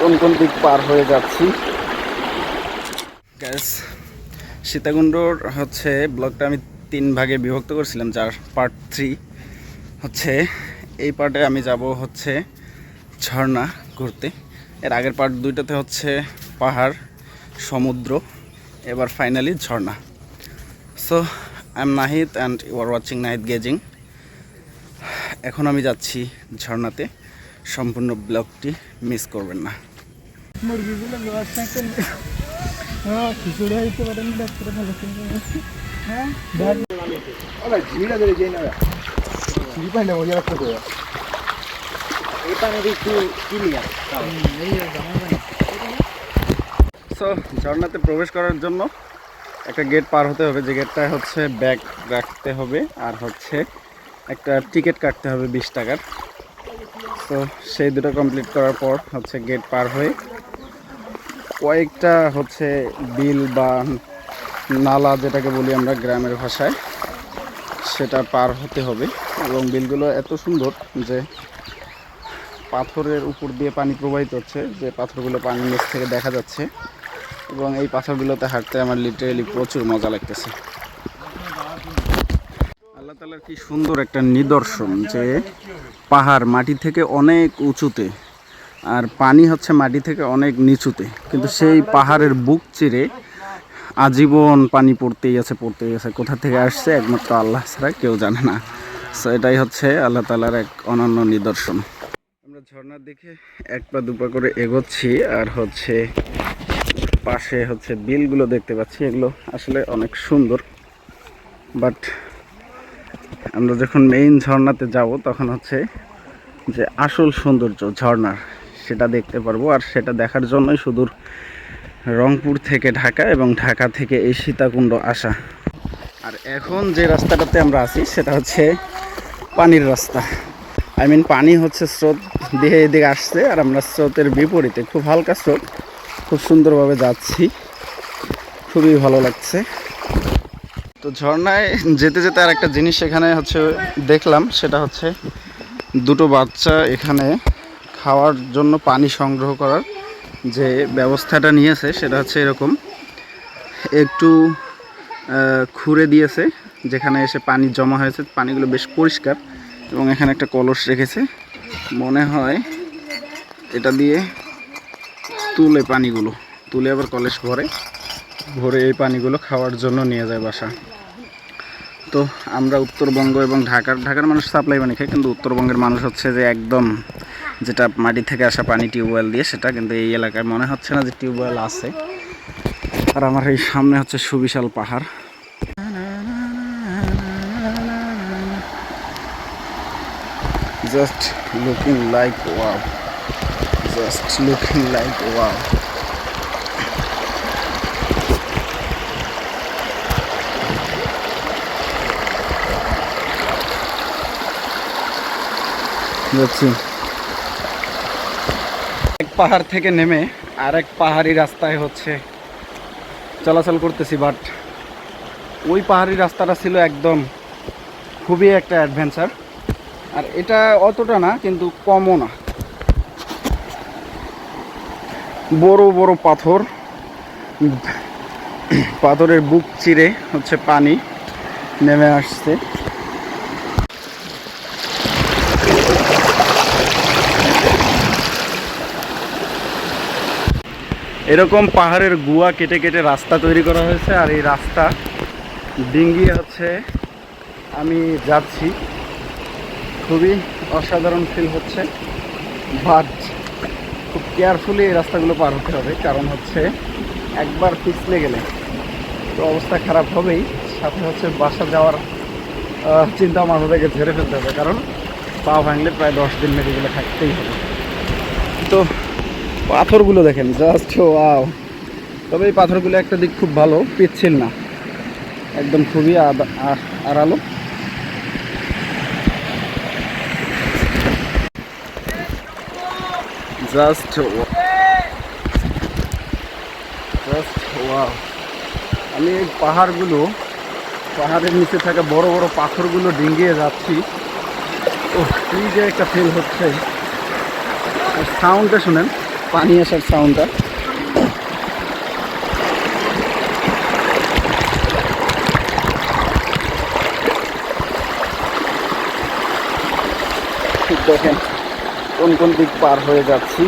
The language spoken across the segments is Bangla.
কোন কোন দিক পার হয়ে যাচ্ছি? গ্যাস সীতাকুণ্ডর হচ্ছে ব্লগটা আমি তিন ভাগে বিভক্ত করছিলাম, যার পার্ট থ্রি হচ্ছে, এই পার্টে আমি যাব হচ্ছে ঝর্ণা ঘুরতে। এর আগের পার্ট দুইটাতে হচ্ছে পাহাড়, সমুদ্র, এবার finally Jharna. So I am Nahid and you are watching Nahid gazing এখন আমি যাচ্ছি ঝর্ণাতে। সম্পূর্ণ ব্লগটি মিস করবেন না। মুরগিগুলো হ্যাঁ খিচুড়ি হইতে পারেন ডাক্তার ভালো হ্যাঁ? ওরা ঝিড়া ধরে যাই না ঝিড়ি মরিয়া রাখতে দেয় এই পানির একটু ক্লিয়ার সো ঝর্ণাতে প্রবেশ করার জন্য একটা গেট পার হতে হবে। যে গেটটা হচ্ছে ব্যাগ রাখতে হবে আর হচ্ছে একটা টিকিট কাটতে হবে বিশ টাকার। তো সেই দুটো কমপ্লিট করার পর হচ্ছে গেট পার হয়ে কয়েকটা হচ্ছে বিল বা নালা যেটাকে বলি আমরা গ্রামের ভাষায়, সেটা পার হতে হবে। এবং বিলগুলো এত সুন্দর যে পাথরের উপর দিয়ে পানি প্রবাহিত হচ্ছে, যে পাথরগুলো পানির নিচ থেকে দেখা যাচ্ছে। এবং এই পাথরগুলোতে হাঁটতে আমার লিটারেলি প্রচুর মজা লাগতেছে। আল্লাহ তালার কি সুন্দর একটা নিদর্শন যে পাহাড় মাটি থেকে অনেক উঁচুতে আর পানি হচ্ছে মাটি থেকে অনেক নিচুতে। কিন্তু সেই পাহাড়ের বুক চিরে আজীবন পানি পড়তেই আছে পড়তেই আছে। কোথা থেকে আসছে একমাত্র আল্লাহ ছাড়া কেউ জানে না। সো এটাই হচ্ছে আল্লাহ তালার এক অনন্য নিদর্শন। আমরা ঝর্ণার দিকে এক পা দুপা করে এগোচ্ছি, আর হচ্ছে পাশে হচ্ছে বিলগুলো দেখতে পাচ্ছি। এগুলো আসলে অনেক সুন্দর। বাট আমরা যখন মেইন ঝর্ণাতে যাব, তখন হচ্ছে যে আসল সৌন্দর্য ঝর্ণার। সেটা দেখতে পারব। আর সেটা দেখার জন্যই সুদূর রংপুর থেকে ঢাকা এবং ঢাকা থেকে এই সীতাকুণ্ড আসা। আর এখন যে রাস্তাটাতে আমরা আছি, সেটা হচ্ছে পানির রাস্তা। আই মিন পানি হচ্ছে স্রোত দিয়ে এদিকে আসছে আর আমরা স্রোতের বিপরীতে খুব হালকা স্রোত, খুব সুন্দরভাবে যাচ্ছি। খুবই ভালো লাগছে। তো ঝর্ণায় যেতে যেতে আর একটা জিনিস এখানে হচ্ছে দেখলাম, সেটা হচ্ছে দুটো বাচ্চা এখানে খাওয়ার জন্য পানি সংগ্রহ করার যে ব্যবস্থাটা নিয়েছে, সেটা হচ্ছে এরকম। একটু খুঁড়ে দিয়েছে, যেখানে এসে পানি জমা হয়েছে, পানিগুলো বেশ পরিষ্কার এবং এখানে একটা কলস রেখেছে। মনে হয় এটা দিয়ে তুলে পানিগুলো, তুলে আবার কলেজ ভরে ভরে এই পানিগুলো খাওয়ার জন্য নিয়ে যায় বাসা। তো আমরা উত্তরবঙ্গ এবং ঢাকার ঢাকার মানুষ সাপ্লাই পানি খায় কিন্তু উত্তরবঙ্গের মানুষ হচ্ছে যে একদম যেটা মাটি থেকে আসা পানি টিউবওয়েল দিয়ে, সেটা কিন্তু এই এলাকায় মনে হচ্ছে না যে টিউবওয়েল আছে। আর আমার এই সামনে হচ্ছে সুবিশাল পাহাড়। Just looking like wow just looking like wow যাচ্ছি এক পাহাড় থেকে নেমে আর এক পাহাড়ি রাস্তায় হচ্ছে চলাচল করতেছি বাট ওই পাহাড়ি রাস্তাটা ছিল একদম খুবই একটা অ্যাডভেঞ্চার আর এটা অতটা না, কিন্তু কমও না। বড় বড় পাথর, পাথরের বুক চিরে হচ্ছে পানি নেমে আসছে। এরকম পাহাড়ের গুয়া কেটে কেটে রাস্তা তৈরি করা হয়েছে, আর এই রাস্তা ডিঙ্গি হচ্ছে আমি যাচ্ছি। খুবই অসাধারণ ফিল হচ্ছে বাট খুব কেয়ারফুলি এই রাস্তাগুলো পার হতে হবে, কারণ হচ্ছে একবার পিছলে গেলে তো অবস্থা খারাপ হবেই। সাথে হচ্ছে বাসা যাওয়ার চিন্তা মাথা থেকে ঝেড়ে ফেলতে হবে, কারণ পা ভাঙলে প্রায় দশ দিন মেডিকেলে থাকতেই হবে। তো পাথরগুলো দেখেন জাস্ট ওয়াও তবে এই পাথরগুলো একটা দিক খুব ভালো, পিচ্ছিল না। একদম খুবই আড়ালো। জাস্ট জাস্ট ওয়াও আমি এই পাহাড়গুলো, পাহাড়ের নিচে থাকা বড় বড় পাথরগুলো ডিঙ্গিয়ে যাচ্ছি। ও কি যে একটা ফিল হচ্ছে। সাউন্ডটা শুনেন। পানি আসার সাউন্ডটা ঠিক দেখেন কোন কোন দিক পার হয়ে যাচ্ছি।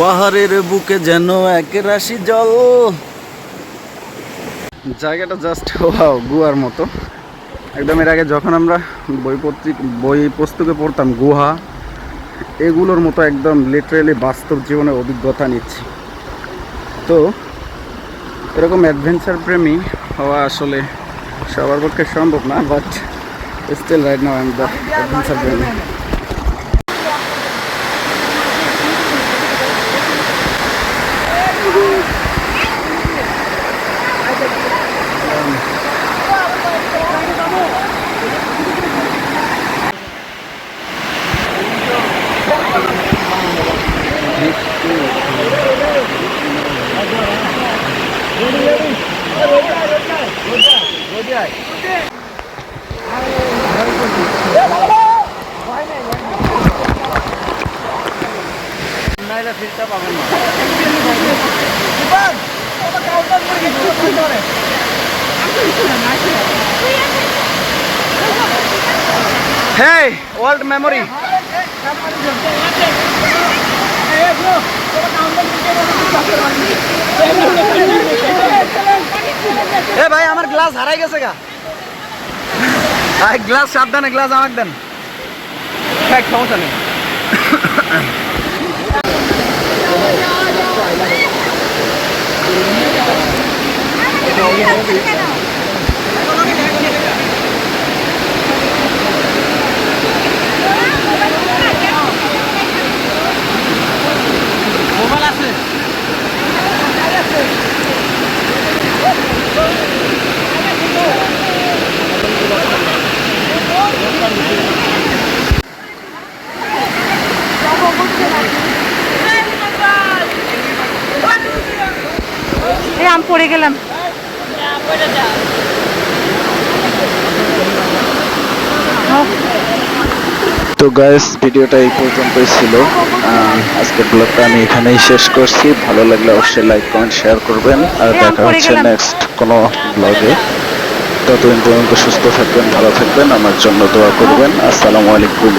পাহাড়ের বুকে যেন এক রাশি জল। জায়গাটা জাস্ট গুহার মতো। একদম এর আগে যখন আমরা বই পত্রিক, বই পুস্তকে পড়তাম গুহা, এগুলোর মতো একদম লিটারেলি বাস্তব জীবনে অভিজ্ঞতা নিচ্ছি। তো, এরকম অ্যাডভেঞ্চার প্রেমী হওয়া আসলে সবার পক্ষে সম্ভব না but still right now I the adventure প্রেমী। Hey, old memory. এ ভাই আমার গ্লাস হারাই গেছে গা গ্লাস সাবধানে গ্লাস আমাকে দেন এক সমস্যা নেই এই আমি পড়ে গেলাম। তো গাইস ভিডিওটা এই পর্যন্তই ছিল। আজকের ব্লগটা আমি এখানেই শেষ করছি। ভালো লাগলে অবশ্যই লাইক কমেন্ট শেয়ার করবেন। আর দেখা হচ্ছে নেক্সট কোনো ব্লগে ততদিন পর্যন্ত সুস্থ থাকবেন ভালো থাকবেন। আমার জন্য দোয়া করবেন। আসসালামু আলাইকুম।